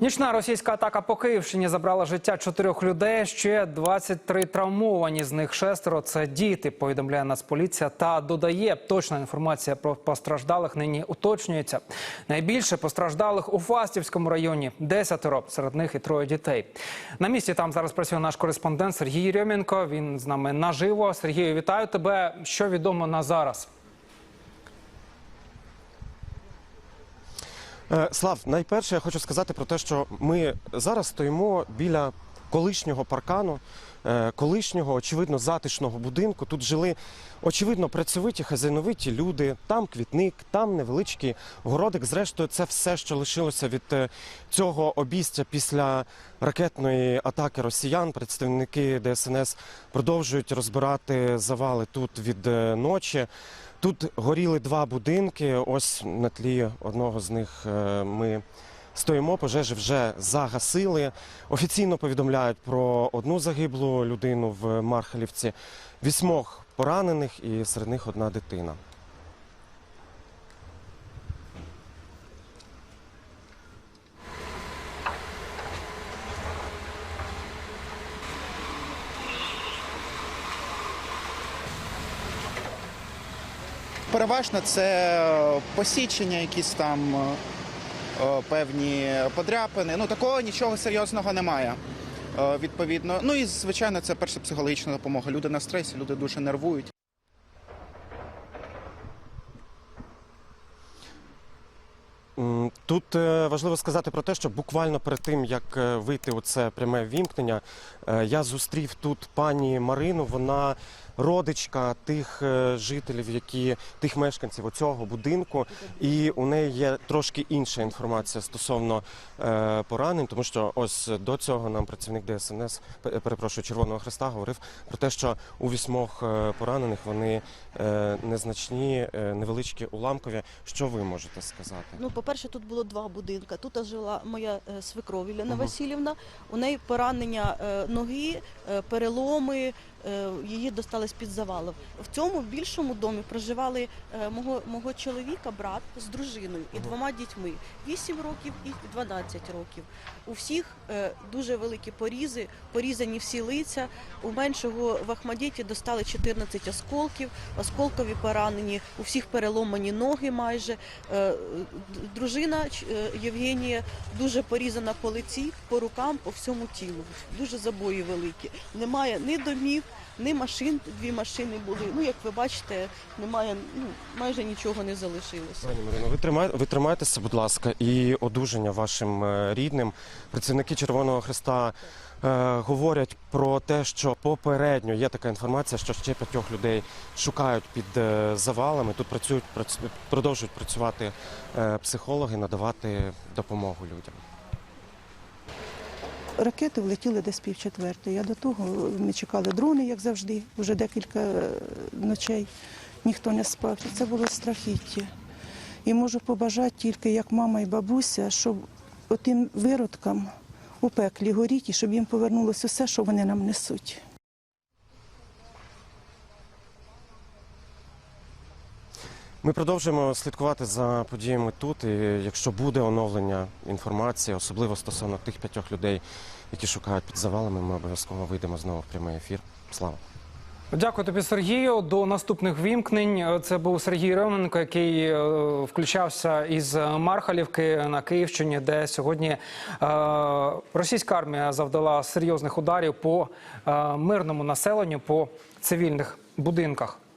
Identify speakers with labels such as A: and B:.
A: Нічна російська атака по Київщині забрала життя чотирьох людей. Ще 23 травмовані. З них шестеро це діти. Повідомляє Нацполіція та додає точна інформація про постраждалих. Нині уточнюється. Найбільше постраждалих у Фастівському районі десятеро. Серед них і троє дітей. На місці там зараз працює наш кореспондент Сергій Рьомінко. Він з нами наживо. Сергію, вітаю тебе. Що відомо на зараз?
B: Слав, найперше я хочу сказати про те, що ми зараз стоїмо біля колишнього паркану, е, колишнього, очевидно, затишного будинку. Тут жили очевидно працьовиті, хазяйновиті люди. Там квітник, там невеличкий городик. Зрештою, це все, що лишилося від е, цього обійстя після ракетної атаки росіян. Представники ДСНС продовжують розбирати завали тут від е, ночі. Тут горіли два будинки. Ось на тлі одного з них е, ми стоїмо. Пожежі вже загасили. Офіційно повідомляють про одну загиблу людину в Мархалівці, вісьмох поранених і серед них одна дитина.
C: Переважно це посічення, якісь там е, е, певні подряпини. Ну такого нічого серйозного немає. Е, Відповідно, ну і звичайно, це перша психологічна допомога. Люди на стресі, люди дуже нервують.
B: Тут важливо сказати про те, що буквально перед тим, як вийти у це пряме вімкнення, я зустрів тут пані Марину. Вона родичка тих е, жителів, які тих мешканців оцього будинку, і у неї є трошки інша інформація стосовно е, поранень, тому що ось до цього нам працівник ДСНС, пе- перепрошую, Червоного Христа говорив про те, що у вісьмох е, поранених вони е, незначні, е, невеличкі уламкові. Що ви можете сказати?
D: Ну, по-перше, тут було два будинки. Тут жила моя е, свекров Ілляна
B: Мгм.
D: Васильівна. У неї поранення е, ноги, е, переломи, е, її достали з-під завалів. В цьому більшому домі проживали е, мого, мого чоловіка, брат з дружиною і двома дітьми 8 років і 12 років. У всіх дуже великі порізи, порізані всі лиця. У меншого в Ахмадіті достали 14 осколків, осколкові поранені, у всіх переломані ноги майже. Дружина е, Євгенія дуже порізана по лиці, по рукам, по всьому тілу. Дуже забої великі. Немає ні домів, ні машин. Дві машини були. Ну, як ви бачите, немає ну, майже нічого не залишилося.
B: Пані Марино, ви тримай, ви тримайтеся, будь ласка, і одужання вашим е, рідним. Працівники Червоного Христа е, говорять про те, що попередньо є така інформація, що ще п'ятьох людей шукають під е, завалами. Тут працюють прац- продовжують працювати е, психологи, надавати допомогу людям.
E: Ракети влетіли десь пів четвертої. А до того ми чекали дрони, як завжди, вже декілька е, ночей. Ніхто не спав. Це було страхіття. І можу побажати тільки, як мама і бабуся, щоб отим виродкам у пеклі горіть і щоб їм повернулося все, що вони нам несуть.
B: Ми продовжуємо слідкувати за подіями тут. І якщо буде оновлення інформації, особливо стосовно тих п'ятьох людей, які шукають під завалами, ми обов'язково вийдемо знову в прямий ефір. Слава!
A: Дякую тобі, Сергію. До наступних вімкнень. Це був Сергій Романенко, який е, включався із Мархалівки на Київщині, де сьогодні е, російська армія завдала серйозних ударів по е, мирному населенню, по цивільних будинках.